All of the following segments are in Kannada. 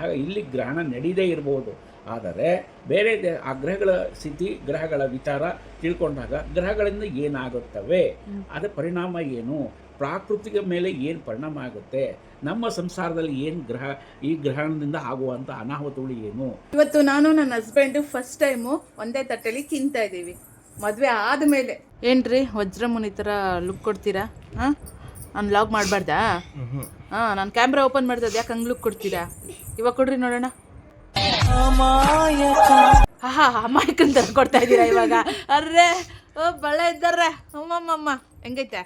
ಗ್ರಹ ಇಲ್ಲಿ ಗ್ರಹಣ ನಡೀದೇ ಇರ್ಬೋದು. ಆದರೆ ಬೇರೆ ದೇ- ಆ ಗ್ರಹಗಳ ಸ್ಥಿತಿ ಗ್ರಹಗಳ ವಿಚಾರ ತಿಳ್ಕೊಂಡಾಗ ಗ್ರಹಗಳಿಂದ ಏನಾಗುತ್ತವೆ? ಅದರ ಪರಿಣಾಮ ಏನು? ಪ್ರಾಕೃತಿಕ ಮೇಲೆ ಏನು ಪರಿಣಾಮ ಆಗುತ್ತೆ? ನಮ್ಮ ಸಂಸಾರದಲ್ಲಿ ಏನು ಗ್ರಹ ಈ ಗ್ರಹಣದಿಂದ ಆಗುವಂಥ ಅನಾಹುತಗಳು ಏನು? ಇವತ್ತು ನಾನು ನನ್ನ ಹಸ್ಬೆಂಡು ಫಸ್ಟ್ ಟೈಮು ಒಂದೇ ತಟ್ಟೆಲಿ ತಿಂತಾ ಇದ್ದೀವಿ. ಮದುವೆ ಆದಮೇಲೆ. ಏನ್ರಿ ವಜ್ರಮುನಿ ಥರ ಲುಕ್ ಕೊಡ್ತೀರಾ? ಹಾಂ? ನಾನು ಲಾಗ್ ಮಾಡಬಾರ್ದಾ ಹಾಂ ನಾನು ಕ್ಯಾಮ್ರಾ ಓಪನ್ ಮಾಡ್ದದ್ದು ಯಾಕೆ ಹಂಗೆ ಲುಕ್ ಕೊಡ್ತೀರಾ? ಇವಾಗ ಕೊಡ್ರಿ ನೋಡೋಣ. ಹಾ ಅಮಾಯಕನ್ ಥರ ಕೊಡ್ತಾ ಇದ್ದೀರಾ ಇವಾಗ? ಅರ್ರೆ ಓ ಬಳೆ ಇದ್ದಾರ್ರೆ. ಅಮ್ಮಮ್ಮಮ್ಮ ಹೆಂಗೈತೆ?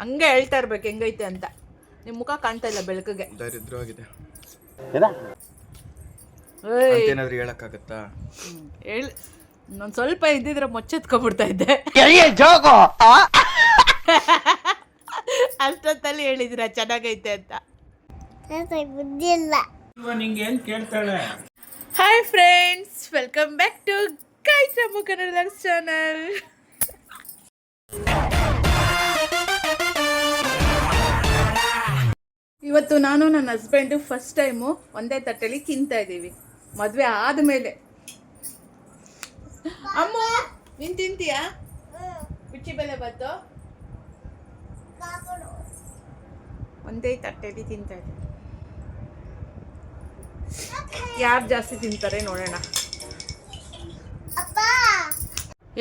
ಹಂಗೆ ಹೇಳ್ತಾ ಇರ್ಬೇಕು ಹೆಂಗೈತೆ ಅಂತ. ನಿಮ್ಮ ಮುಖ ಕಾಣ್ತಾ ಇಲ್ಲ ಬೆಳಕಿಗೆ. ದರಿದ್ರವಾಗಿದೆ ಏನಾದ್ರೂ ಹೇಳಕ್ಕಾಗತ್ತಾ? ಹೇಳಿ ಹೇಳ್. ಇನ್ನೊಂದ್ ಸ್ವಲ್ಪ ಇದ್ದಿದ್ರೆ ಮೊಚ್ಚೆತ್ಕೊಬಿಡ್ತಾ ಇದ್ದೆ. ಅಷ್ಟೊತ್ತಲ್ಲಿ ಹೇಳಿದಿರ ಚೆನ್ನಾಗೈತೆ ಅಂತ. ಬುದ್ಧಿ ಇಲ್ಲ. ಕೇಳ್ತಾಳೆ? Hi friends welcome back to Gayathramma Kannada channel ಇವತ್ತು ನಾನು ನನ್ನ ಹಸ್ಬೆಂಡು ಫಸ್ಟ್ ಟೈಮು ಒಂದೇ ತಟ್ಟೆಲಿ ತಿಂತಾ ಇದ್ದೀವಿ. ಮದುವೆ ಆದಮೇಲೆ. ಅಮ್ಮ ನೀನ್ ತಿಂತೀಯಾ? ಬಿಚ್ಚಿ ಬೆಲೆ ಬತ್ತು ಒಂದೇ ತಟ್ಟೆಲಿ ತಿಂತಾ ಇದ್ದೀನಿ. ಯಾರು ಜಾಸ್ತಿ ತಿಂತಾರೆ ನೋಡೋಣ.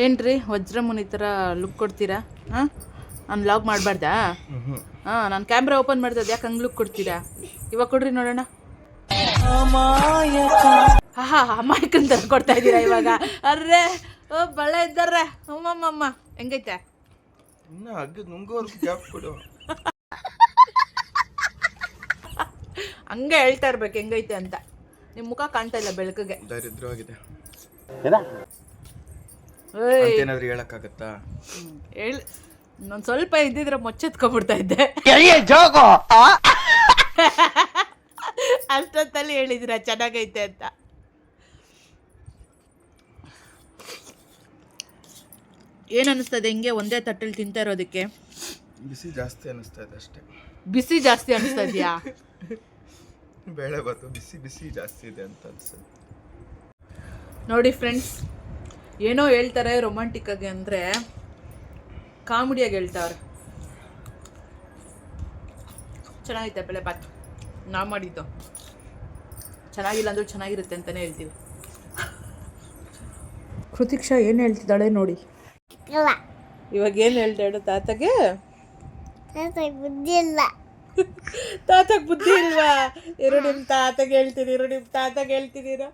ಏನ್ರಿ ವಜ್ರಮುನಿ ಥರ ಲುಕ್ ಕೊಡ್ತೀರಾ? ಹಾಂ? ನಾನು ಲಾಗ್ ಮಾಡಬಾರ್ದಾ? ಹಾಂ ನಾನು ಕ್ಯಾಮ್ರಾ ಓಪನ್ ಮಾಡ್ದದ್ದು ಯಾಕೆ ಹಂಗೆ ಲುಕ್ ಕೊಡ್ತೀರಾ? ಇವಾಗ ಕೊಡ್ರಿ ನೋಡೋಣ. ಹಾ ಹಾ ಅಮಾಯಕನ್ ಥರ ಕೊಡ್ತಾ ಇದ್ದೀರಾ ಇವಾಗ? ಅರ್ರೆ ಓ ಬಳ್ಳ ಇದ್ದಾರ್ರೆ. ಅಮ್ಮಮ್ಮಮ್ಮ ಹೆಂಗೈತೆ? ಇನ್ನ ಹಗ್ಗ ನುಂಗೋರ್ಗು ಗ್ಯಾಪ್ ಕೊಡು. ಹಂಗೆ ಹೇಳ್ತಾ ಇರ್ಬೇಕು ಹೆಂಗೈತೆ ಅಂತ. ನಿಮ್ಮ ಮುಖ ಕಾಣ್ತಾ ಇಲ್ಲ ಬೆಳಕಿಗೆ. ದರಿದ್ರವಾಗಿದೆ ಏಯ್. ಅಂತೇನಾದ್ರೂ ಹೇಳಕ್ಕಾಗತ್ತಾ? ಹೇಳಿ. ನಾನು ಸ್ವಲ್ಪ ಇದ್ದಿದ್ರೆ ಮೊಚ್ಚೆತ್ಕೊಬಿಡ್ತಾ ಇದ್ದೆ. ಅಷ್ಟೊತ್ತಲ್ಲಿ ಹೇಳಿದಿರ ಚೆನ್ನಾಗೈತೆ ಅಂತ. ಏನ್ ಅನಿಸ್ತದೆ? ಹಿಂಗೆ ಒಂದೇ ತಟ್ಟೆಲಿ ತಿಂತಾ ಇರೋದಕ್ಕೆ? ಬಿಸಿ ಜಾಸ್ತಿ ಅನಿಸ್ತಾ ಇದೆ ಅಷ್ಟೇ. ಬಿಸಿ ಜಾಸ್ತಿ ಅನಿಸ್ತಾ ಇದೆಯಾ? ಬೇಳೆ ಬಾತು ಬಿಸಿ ಬಿಸಿ ಜಾಸ್ತಿ ಇದೆ ಅಂತ ಅನ್ಸುತ್ತೆ. ನೋಡಿ ಫ್ರೆಂಡ್ಸ್ ಏನೋ ಹೇಳ್ತಾರೆ ರೊಮ್ಯಾಂಟಿಕ್ ಆಗಿ ಅಂದರೆ ಕಾಮಿಡಿಯಾಗಿ ಹೇಳ್ತಾರೆ. ಚೆನ್ನಾಗೈತೆ ಬೆಳೆ ಬಾತ್ ನಾ ಮಾಡಿದ್ದು. ಚೆನ್ನಾಗಿಲ್ಲ ಅಂದ್ರೆ ಚೆನ್ನಾಗಿರುತ್ತೆ ಅಂತಲೇ ಹೇಳ್ತೀವಿ. ಕೃತಿಕ್ಷಾ ಏನು ಹೇಳ್ತಿದ್ದಾಳೆ ನೋಡಿ. ಇವಾಗ ಏನು ಹೇಳ್ತಾಳೆ ತಾತಗೆ? ತಾತಗೆ ಬುದ್ಧಿ ಇಲ್ವಾ? ಇರು ನಿಮ್ಮ ತಾತಗೆ ಹೇಳ್ತೀನಿ ಇರು ನಿಮ್ಮ ತಾತಗೆ ಹೇಳ್ತೀನಿ ಇರು.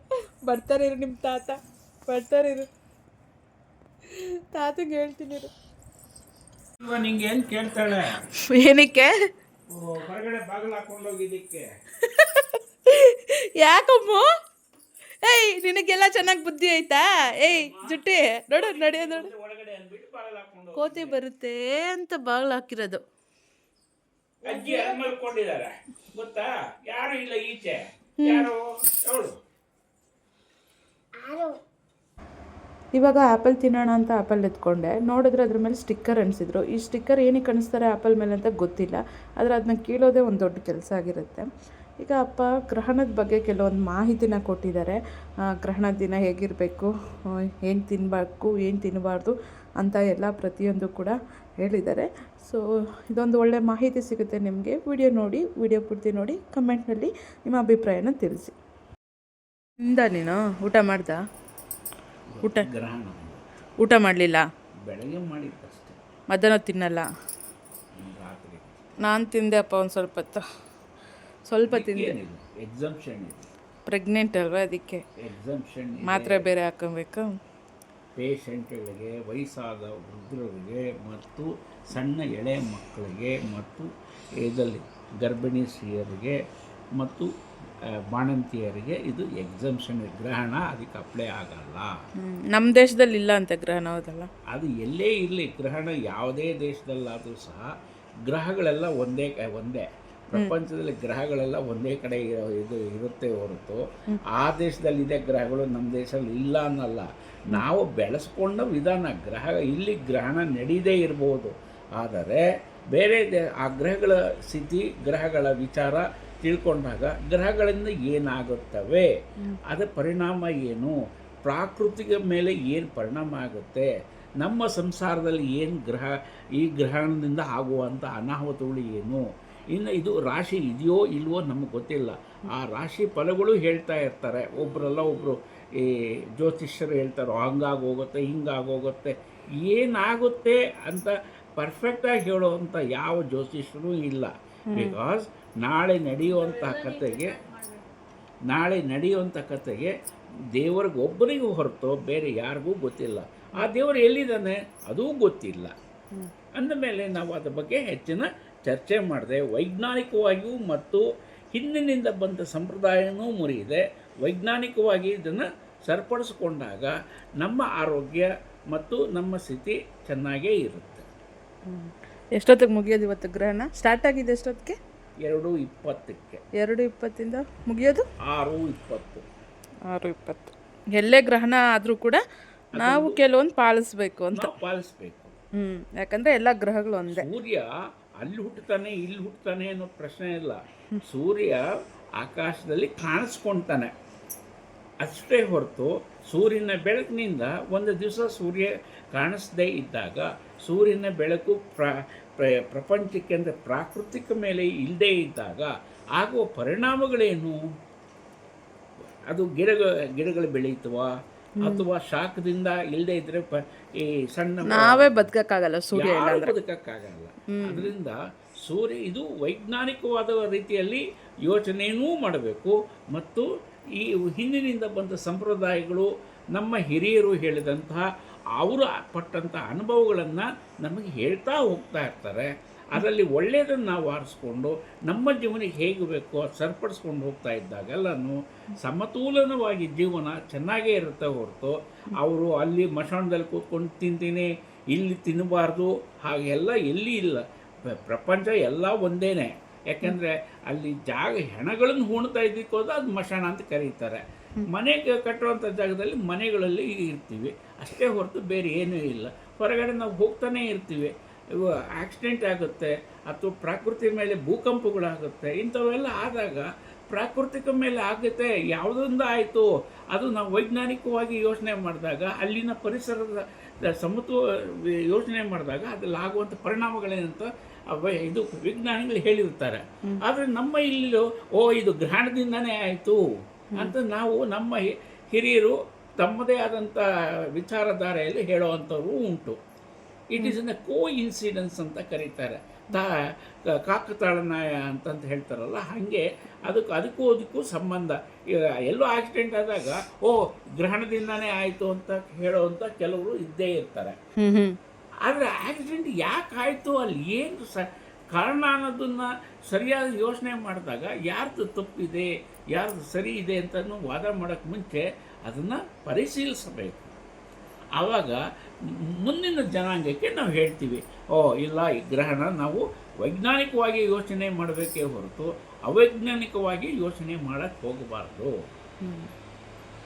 ಬರ್ತಾರೆ ಇರು ನಿಮ್ಮ ತಾತ ಬರ್ತಾರೆ ಇರು. ತಾತಗೆ ಹೇಳ್ತೀನಿ ಇರು. ಇವ ನಿಂಗೆ ಏನು ಕೇಳ್ತಾಳೆ? ಏನಕ್ಕೆ? ಓ, ಹೊರಗಡೆ ಬಾಗಿಲು ಹಾಕೊಂಡು ಹೋಗಿದ್ದಕ್ಕೆ. ಯಾಕಮ್ಮ? ಏಯ್ ನಿನಗೆಲ್ಲ ಚೆನ್ನಾಗಿ ಬುದ್ಧಿ ಐತಾ ಏಯ್ ಜುಟ್ಟಿ ನೋಡು ನಡೆಯ ನೋಡು. ಕೋತಿ ಬರುತ್ತೆ ಅಂತ ಬಾಗಿಲು ಹಾಕಿರೋದು. ಅಜ್ಜಿ ಅಲ್ಲಿ ಮಲ್ಕೊಂಡಿದ್ದಾರೆ. ಗೊತ್ತಾ? ಯಾರು ಇಲ್ಲ ಈಚೆ? ಯಾರು? ಅವಳು ಇವಾಗ ಆ್ಯಪಲ್ ತಿನ್ನೋಣ ಅಂತ ಆ್ಯಪಲ್ ಎತ್ಕೊಂಡೆ. ನೋಡಿದ್ರೆ ಅದ್ರ ಮೇಲೆ ಸ್ಟಿಕ್ಕರ್ ಅನಿಸಿದ್ರು. ಈ ಸ್ಟಿಕ್ಕರ್ ಏನಕ್ಕೆ ಅನಿಸ್ತಾರೆ ಆ್ಯಪಲ್ ಮೇಲೆ ಅಂತ ಗೊತ್ತಿಲ್ಲ. ಆದರೆ ಅದನ್ನ ಕೀಳೋದೇ ಒಂದು ದೊಡ್ಡ ಕೆಲಸ ಆಗಿರುತ್ತೆ. ಈಗ ಅಪ್ಪ ಗ್ರಹಣದ ಬಗ್ಗೆ ಕೆಲವೊಂದು ಮಾಹಿತಿನ ಕೊಟ್ಟಿದ್ದಾರೆ. ಗ್ರಹಣದ ದಿನ ಹೇಗಿರಬೇಕು ಏನು ತಿನ್ನಬೇಕು ಏನು ತಿನ್ನಬಾರ್ದು ಅಂತ ಎಲ್ಲ ಪ್ರತಿಯೊಂದು ಕೂಡ ಹೇಳಿದ್ದಾರೆ. ಸೊ ಇದೊಂದು ಒಳ್ಳೆ ಮಾಹಿತಿ ಸಿಗುತ್ತೆ ನಿಮಗೆ. ವಿಡಿಯೋ ನೋಡಿ ವಿಡಿಯೋ ಪೂರ್ತಿ ನೋಡಿ ಕಮೆಂಟ್ನಲ್ಲಿ ನಿಮ್ಮ ಅಭಿಪ್ರಾಯನ ತಿಳಿಸಿ. ಇಂದ ನೀನು? ಊಟ ಮಾಡ್ದ? ಊಟ ಊಟ ಮಾಡಲಿಲ್ಲ? ಬೆಳಗ್ಗೆ ಮಾಡಿದ್ದಷ್ಟೇ ಮಧ್ಯಾಹ್ನ ತಿನ್ನಲ್ಲ? ನಾನು ತಿಂದೆ ಅಪ್ಪ ಒಂದು ಸ್ವಲ್ಪ ಹೊತ್ತು. ಸ್ವಲ್ಪ ತಿಂದೆ. ಎಕ್ಸಂಪ್ಷನ್ ಪ್ರೆಗ್ನೆಂಟ್ ಅಲ್ವಾ ಅದಕ್ಕೆ? ಎಕ್ಸಂಪ್ಷನ್ ಮಾತ್ರ ಬೇರೆ ಹಾಕೊಬೇಕು. ಪೇಷಂಟ್ಗಳಿಗೆ ವಯಸ್ಸಾದ ವೃದ್ಧರಿಗೆ ಮತ್ತು ಸಣ್ಣ ಎಳೆ ಮಕ್ಕಳಿಗೆ ಮತ್ತು ಇದರಲ್ಲಿ ಗರ್ಭಿಣಿ ಸ್ತ್ರೀಯರಿಗೆ ಮತ್ತು ಬಾಣಂತಿಯರಿಗೆ ಇದು ಎಕ್ಸಂಪ್ಷನ್ ಗ್ರಹಣ ಅದಕ್ಕೆ ಅಪ್ಲೈ ಆಗಲ್ಲ. ನಮ್ಮ ದೇಶದಲ್ಲಿ ಇಲ್ಲ ಅಂತ ಗ್ರಹಣ ಹೌದಲ್ಲ? ಅದು ಎಲ್ಲೇ ಇರಲಿ. ಗ್ರಹಣ ಯಾವುದೇ ದೇಶದಲ್ಲಾದರೂ ಸಹ ಗ್ರಹಗಳೆಲ್ಲ ಒಂದೇ ಒಂದೇ. ಪ್ರಪಂಚದಲ್ಲಿ ಗ್ರಹಗಳೆಲ್ಲ ಒಂದೇ ಕಡೆ ಇರೋ- ಇದು ಇರುತ್ತೆ ಹೊರತು ಆ ದೇಶದಲ್ಲಿ ಇದೆ ಗ್ರಹಗಳು ನಮ್ಮ ದೇಶದಲ್ಲಿ ಇಲ್ಲ ಅನ್ನಲ್ಲ. ನಾವು ಬೆಳೆಸ್ಕೊಂಡ ವಿಧಾನ ಗ್ರಹ ಇಲ್ಲಿ ಗ್ರಹಣ ನಡೀದೇ ಇರ್ಬೋದು. ಆದರೆ ಬೇರೆ ದೇ- ಆ ಗ್ರಹಗಳ ಸ್ಥಿತಿ ಗ್ರಹಗಳ ವಿಚಾರ ತಿಳ್ಕೊಂಡಾಗ ಗ್ರಹಗಳಿಂದ ಏನಾಗುತ್ತವೆ? ಅದರ ಪರಿಣಾಮ ಏನು? ಪ್ರಾಕೃತಿಕ ಮೇಲೆ ಏನು ಪರಿಣಾಮ ಆಗುತ್ತೆ? ನಮ್ಮ ಸಂಸಾರದಲ್ಲಿ ಏನು ಗ್ರಹ ಈ ಗ್ರಹಣದಿಂದ ಆಗುವಂಥ ಅನಾಹುತಗಳು ಏನು? ಇನ್ನು ಇದು ರಾಶಿ ಇದೆಯೋ ಇಲ್ವೋ ನಮಗೆ ಗೊತ್ತಿಲ್ಲ. ಆ ರಾಶಿ ಫಲಗಳು ಹೇಳ್ತಾ ಇರ್ತಾರೆ. ಒಬ್ಬರಲ್ಲ ಒಬ್ಬರು ಈ ಜ್ಯೋತಿಷ್ಯರು ಹೇಳ್ತಾರೋ ಹಂಗಾಗಿ ಹೋಗುತ್ತೆ ಹಿಂಗಾಗಿ ಹೋಗುತ್ತೆ ಏನಾಗುತ್ತೆ ಅಂತ ಪರ್ಫೆಕ್ಟಾಗಿ ಹೇಳುವಂಥ ಯಾವ ಜ್ಯೋತಿಷ್ಯರೂ ಇಲ್ಲ. ಬಿಕಾಸ್ ನಾಳೆ ನಡೆಯುವಂಥ ಕತೆಗೆ ನಾಳೆ ನಡೆಯುವಂಥ ಕತೆಗೆ ದೇವರಿಗೆ ಒಬ್ಬರಿಗೂ ಹೊರತು ಬೇರೆ ಯಾರಿಗೂ ಗೊತ್ತಿಲ್ಲ. ಆ ದೇವರು ಎಲ್ಲಿದ್ದಾನೆ? ಅದೂ ಗೊತ್ತಿಲ್ಲ. ಅಂದಮೇಲೆ ನಾವು ಅದ್ರ ಬಗ್ಗೆ ಹೆಚ್ಚಿನ ಚರ್ಚೆ ಮಾಡಿದೆ. ವೈಜ್ಞಾನಿಕವಾಗಿಯೂ ಮತ್ತು ಹಿಂದಿನಿಂದ ಬಂದ ಸಂಪ್ರದಾಯವೂ ಮುರಿಯಿದೆ. ವೈಜ್ಞಾನಿಕವಾಗಿ ಇದನ್ನು ಸರಿಪಡಿಸಿಕೊಂಡಾಗ ನಮ್ಮ ಆರೋಗ್ಯ ಮತ್ತು ನಮ್ಮ ಸ್ಥಿತಿ ಚೆನ್ನಾಗೇ ಇರುತ್ತೆ. ಎಷ್ಟೊತ್ತಿಗೆ ಮುಗಿಯೋದು ಇವತ್ತು ಗ್ರಹಣ? ಸ್ಟಾರ್ಟ್ ಆಗಿದೆ ಎಷ್ಟೊತ್ತಿಗೆ? ಎರಡು ಇಪ್ಪತ್ತಕ್ಕೆ. ಎರಡು ಇಪ್ಪತ್ತಿಂದ ಮುಗಿಯೋದು? ಆರು ಇಪ್ಪತ್ತು. ಆರು ಇಪ್ಪತ್ತು. ಎಲ್ಲೇ ಗ್ರಹಣ ಆದರೂ ಕೂಡ ನಾವು ಕೆಲವೊಂದು ಪಾಲಿಸ್ಬೇಕು ಅಂತ. ಪಾಲಿಸ್ಬೇಕು. ಹ್ಞೂ ಯಾಕಂದರೆ ಎಲ್ಲ ಗ್ರಹಗಳು ಒಂದೇ. ಸೂರ್ಯ ಅಲ್ಲಿ ಹುಟ್ಟುತ್ತಾನೆ, ಇಲ್ಲಿ ಹುಟ್ಟುತ್ತಾನೆ ಅನ್ನೋ ಪ್ರಶ್ನೆ ಇಲ್ಲ. ಸೂರ್ಯ ಆಕಾಶದಲ್ಲಿ ಕಾಣಿಸ್ಕೊಳ್ತಾನೆ ಅಷ್ಟೇ ಹೊರತು ಸೂರ್ಯನ ಬೆಳಕಿನಿಂದ ಒಂದು ದಿವಸ ಸೂರ್ಯ ಕಾಣಿಸ್ದೇ ಇದ್ದಾಗ ಸೂರ್ಯನ ಬೆಳಕು ಪ್ರ, ಪ್ರ- ಪ್ರಪಂಚಕ್ಕೆ ಅಂದರೆ ಪ್ರಾಕೃತಿಕ ಮೇಲೆ ಇಲ್ಲದೇ ಇದ್ದಾಗ ಆಗುವ ಪರಿಣಾಮಗಳೇನು? ಅದು ಗಿಡಗಳು ಗಿಡಗಳು ಬೆಳೀತವ? ಅಥವಾ ಶಾಖದಿಂದ ಇಲ್ಲದೆ ಇದ್ರೆ ಈ ಸಣ್ಣ ನಾವೇ ಬದುಕಕ್ಕಾಗಲ್ಲ ಸೂರ್ಯ ಬದುಕಕ್ಕಾಗಲ್ಲ. ಅದರಿಂದ ಸೂರ್ಯ ಇದು ವೈಜ್ಞಾನಿಕವಾದ ರೀತಿಯಲ್ಲಿ ಯೋಚನೆಯೂ ಮಾಡಬೇಕು. ಮತ್ತು ಈ ಹಿಂದಿನಿಂದ ಬಂದ ಸಂಪ್ರದಾಯಗಳು ನಮ್ಮ ಹಿರಿಯರು ಹೇಳಿದಂತಹ ಅವರು ಪಟ್ಟಂಥ ಅನುಭವಗಳನ್ನು ನಮಗೆ ಹೇಳ್ತಾ ಹೋಗ್ತಾ ಇರ್ತಾರೆ. ಅದರಲ್ಲಿ ಒಳ್ಳೆಯದನ್ನು ನಾವು ಆರಿಸ್ಕೊಂಡು ನಮ್ಮ ಜೀವನಕ್ಕೆ ಹೇಗೆ ಬೇಕೋ ಸರಿಪಡಿಸ್ಕೊಂಡು ಹೋಗ್ತಾ ಇದ್ದಾಗೆಲ್ಲನೂ ಸಮತೋಲನವಾಗಿ ಜೀವನ ಚೆನ್ನಾಗೇ ಇರುತ್ತೆ ಹೊರತು. ಅವರು ಅಲ್ಲಿ ಮಶಾಣದಲ್ಲಿ ಕೂತ್ಕೊಂಡು ತಿಂತೀನಿ, ಇಲ್ಲಿ ತಿನ್ನಬಾರ್ದು ಹಾಗೆಲ್ಲ ಎಲ್ಲಿ ಇಲ್ಲ. ಪ್ರಪಂಚ ಎಲ್ಲ ಒಂದೇನೆ. ಯಾಕೆಂದರೆ ಅಲ್ಲಿ ಜಾಗ, ಹೆಣಗಳನ್ನು ಹೂಣ್ತಾ ಇದ್ದಕ್ಕೋದು ಅದು ಮಶಾಣ ಅಂತ ಕರೀತಾರೆ. ಮನೆ ಕ- ಕಟ್ಟುವಂಥ ಜಾಗದಲ್ಲಿ ಮನೆಗಳಲ್ಲಿ ಇರ್ತೀವಿ. ಅಷ್ಟೇ ಹೊರತು ಬೇರೆ ಏನೂ ಇಲ್ಲ. ಹೊರಗಡೆ ನಾವು ಹೋಗ್ತಾನೇ ಇರ್ತೀವಿ. ಆಕ್ಸಿಡೆಂಟ್ ಆಗುತ್ತೆ ಅಥವಾ ಪ್ರಕೃತಿ ಮೇಲೆ ಭೂಕಂಪಗಳಾಗುತ್ತೆ ಇಂಥವೆಲ್ಲ ಆದಾಗ ಪ್ರಾಕೃತಿಕ ಮೇಲೆ ಆಗುತ್ತೆ ಯಾವುದರಿಂದ ಆಯಿತು ಅದು ನಾವು ವೈಜ್ಞಾನಿಕವಾಗಿ ಯೋಚನೆ ಮಾಡಿದಾಗ ಅಲ್ಲಿನ ಪರಿಸರದ ಸಮತೋ ಯೋಚನೆ ಮಾಡಿದಾಗ ಅದ್ರಲ್ಲಿ ಆಗುವಂಥ ಪರಿಣಾಮಗಳೇನಂತ ಇದು ವಿಜ್ಞಾನಿಗಳು ಹೇಳಿರ್ತಾರೆ ಆದರೆ ನಮ್ಮ ಇಲ್ಲಿ ಓ ಇದು ಗ್ರಹಣದಿಂದನೇ ಆಯಿತು ಅಂತ ನಾವು ನಮ್ಮ ಹಿರಿಯರು ತಮ್ಮದೇ ಆದಂಥ ವಿಚಾರಧಾರೆಯಲ್ಲಿ ಹೇಳುವಂಥವ್ರು ಉಂಟು. It is in coincidence ಅಂತ ಕರೀತಾರೆ. ತಾ ಕಾಕತಾಳನಾಯ ಅಂತಂತ ಹೇಳ್ತಾರಲ್ಲ ಹಾಗೆ ಅದಕ್ಕೆ ಅದಕ್ಕೂ ಅದಕ್ಕೂ ಸಂಬಂಧ. ಎಲ್ಲೋ ಆಕ್ಸಿಡೆಂಟ್ ಆದಾಗ ಓ ಗ್ರಹಣದಿಂದನೇ ಆಯಿತು ಅಂತ ಹೇಳೋವಂಥ ಕೆಲವರು ಇದ್ದೇ ಇರ್ತಾರೆ. ಆದರೆ ಆಕ್ಸಿಡೆಂಟ್ ಯಾಕೆ ಆಯಿತು ಅಲ್ಲಿ ಏನು ಸ ಕಾರಣ ಅನ್ನೋದನ್ನು ಸರಿಯಾದ ಯೋಚನೆ ಮಾಡಿದಾಗ ಯಾರ್ದು ತಪ್ಪಿದೆ ಯಾರ್ದು ಸರಿ ಇದೆ ಅಂತಲೂ ವಾದ ಮಾಡೋಕ್ಕೆ ಮುಂಚೆ ಅದನ್ನು ಪರಿಶೀಲಿಸಬೇಕು. ಆವಾಗ ಮುಂದಿನ ಜನಾಂಗಕ್ಕೆ ನಾವು ಹೇಳ್ತೀವಿ ಓ ಇಲ್ಲ ಈ ಗ್ರಹಣ ನಾವು ವೈಜ್ಞಾನಿಕವಾಗಿ ಯೋಚನೆ ಮಾಡಬೇಕೇ ಹೊರತು ಅವೈಜ್ಞಾನಿಕವಾಗಿ ಯೋಚನೆ ಮಾಡೋಕ್ಕೆ ಹೋಗಬಾರ್ದು.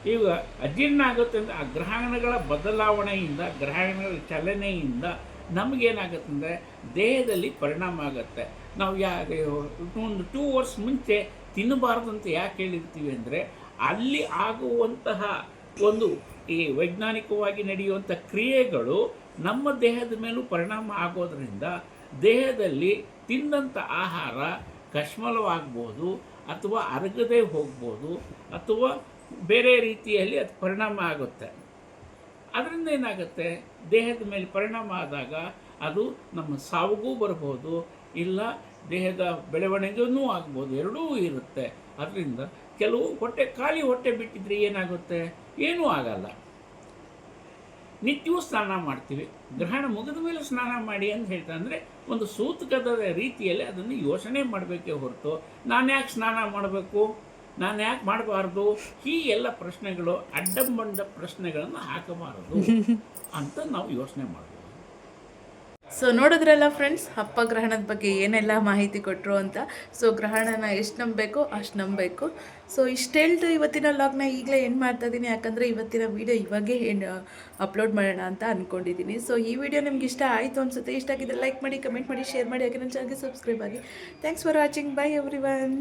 ಈಗ ಅಜೀರ್ಣ ಆಗುತ್ತೆ ಅಂದರೆ ಆ ಗ್ರಹಣಗಳ ಬದಲಾವಣೆಯಿಂದ ಗ್ರಹಣಗಳ ಚಲನೆಯಿಂದ ನಮಗೇನಾಗುತ್ತೆ ಅಂದರೆ ದೇಹದಲ್ಲಿ ಪರಿಣಾಮ ಆಗುತ್ತೆ. ನಾವು ಯಾ ಒಂದು ಟೂ ಅವರ್ಸ್ ಮುಂಚೆ ತಿನ್ನಬಾರ್ದು ಅಂತ ಯಾಕೆ ಹೇಳಿರ್ತೀವಿ ಅಂದರೆ ಅಲ್ಲಿ ಆಗುವಂತಹ ಒಂದು ಈ ವೈಜ್ಞಾನಿಕವಾಗಿ ನಡೆಯುವಂಥ ಕ್ರಿಯೆಗಳು ನಮ್ಮ ದೇಹದ ಮೇಲೂ ಪರಿಣಾಮ ಆಗೋದರಿಂದ ದೇಹದಲ್ಲಿ ತಿಂದಂಥ ಆಹಾರ ಕಶ್ಮಲವಾಗ್ಬೋದು ಅಥವಾ ಅರಗದೆ ಹೋಗ್ಬೋದು ಅಥವಾ ಬೇರೆ ರೀತಿಯಲ್ಲಿ ಅದು ಪರಿಣಾಮ ಆಗುತ್ತೆ. ಅದರಿಂದ ಏನಾಗುತ್ತೆ? ದೇಹದ ಮೇಲೆ ಪರಿಣಾಮ ಆದಾಗ ಅದು ನಮ್ಮ ಸಾವಿಗೂ ಬರ್ಬೋದು, ಇಲ್ಲ ದೇಹದ ಬೆಳವಣಿಗೆನೂ ಆಗ್ಬೋದು, ಎರಡೂ ಇರುತ್ತೆ. ಅದರಿಂದ ಕೆಲವು ಹೊಟ್ಟೆ, ಖಾಲಿ ಹೊಟ್ಟೆ ಬಿಟ್ಟಿದ್ರೆ ಏನಾಗುತ್ತೆ? ಏನೂ ಆಗಲ್ಲ. ನಿತ್ಯವೂ ಸ್ನಾನ ಮಾಡ್ತೀವಿ. ಗ್ರಹಣ ಮುಗಿದ ಮೇಲೆ ಸ್ನಾನ ಮಾಡಿ ಅಂತ ಹೇಳ್ತಾ ಅಂದರೆ ಒಂದು ಸೂತಕದ ರೀತಿಯಲ್ಲಿ ಅದನ್ನು ಯೋಚನೆ ಮಾಡಬೇಕೇ ಹೊರತು ನಾನು ಯಾಕೆ ಸ್ನಾನ ಮಾಡಬೇಕು? ನಾನು ಯಾಕೆ ಮಾಡಬಾರ್ದು? ಈ ಎಲ್ಲ ಪ್ರಶ್ನೆಗಳು ಅಡ್ಡಂಬಂಡ ಪ್ರಶ್ನೆಗಳನ್ನು ಹಾಕಬಾರದು ಅಂತ ನಾವು ಯೋಚನೆ ಮಾಡ್ಬೋದು ಸೊ ನೋಡಿದ್ರಲ್ಲ ಫ್ರೆಂಡ್ಸ್ ಅಪ್ಪ ಗ್ರಹಣದ ಬಗ್ಗೆ ಏನೆಲ್ಲ ಮಾಹಿತಿ ಕೊಟ್ಟರು ಅಂತ? ಸೊ ಗ್ರಹಣನ ಎಷ್ಟು ನಂಬಬೇಕು, ಅಷ್ಟು ನಂಬಬೇಕು. ಸೊ ಇಷ್ಟು ಹೇಳ್ತು ಇವತ್ತಿನ ಲಾಗ್ನ ಈಗಲೇ ಏನು ಮಾಡ್ತಾ ಇದ್ದೀನಿ ಯಾಕಂದರೆ ಇವತ್ತಿನ ವೀಡಿಯೋ ಇವಾಗೇ ಅಪ್ಲೋಡ್ ಮಾಡೋಣ ಅಂತ ಅಂದ್ಕೊಂಡಿದ್ದೀನಿ ಸೊ ಈ ವಿಡಿಯೋ ನಿಮ್ಗೆ ಇಷ್ಟ ಆಯಿತು ಅನ್ಸುತ್ತೆ, ಇಷ್ಟ ಆಗಿದ್ರೆ ಲೈಕ್ ಮಾಡಿ ಕಮೆಂಟ್ ಮಾಡಿ ಶೇರ್ ಮಾಡಿ. ಯಾಕೆ ನನ್ನ ಚಾನಲ್ಗೆ ಸಬ್ಸ್ಕ್ರೈಬ್ ಆಗಿ. Thanks for watching bye everyone